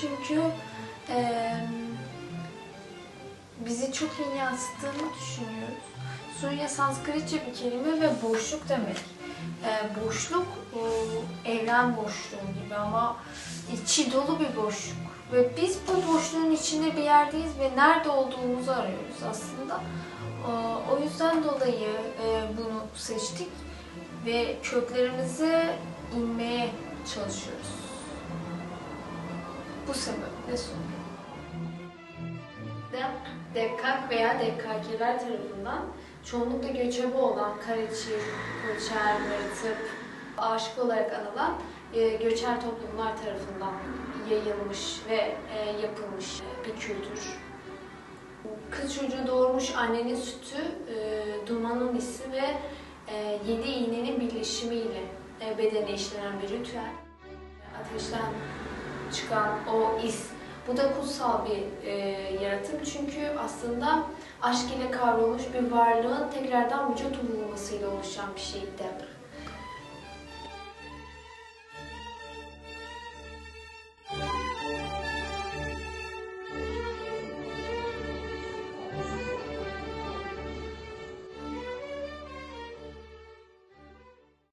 çünkü e, bizi çok iyi yansıttığını düşünüyoruz. Surya Sanskritçe bir kelime ve boşluk demek. E, boşluk e, evren boşluğu gibi ama içi dolu bir boşluk. Ve biz bu boşluğun içinde bir yerdeyiz ve nerede olduğumuzu arıyoruz aslında. O yüzden dolayı bunu seçtik ve köklerimize inmeye çalışıyoruz. Bu sebeple sunuyorum. Dekkak veya Dekkakiler tarafından çoğunlukla göçebe olan Karaçi, Koçer, Mırtıp, aşık olarak anılan e, göçer toplumlar tarafından yayılmış ve e, yapılmış bir kültür. Kız çocuğu doğurmuş annenin sütü, e, dumanın hissi ve yedi iğnenin birleşimiyle bedene işlenen bir ritüel. Ateşten çıkan o is, bu da kutsal bir e, yaratım çünkü aslında aşk ile kavrulmuş bir varlığın tekrardan vücut bulunmasıyla oluşan bir şey dep.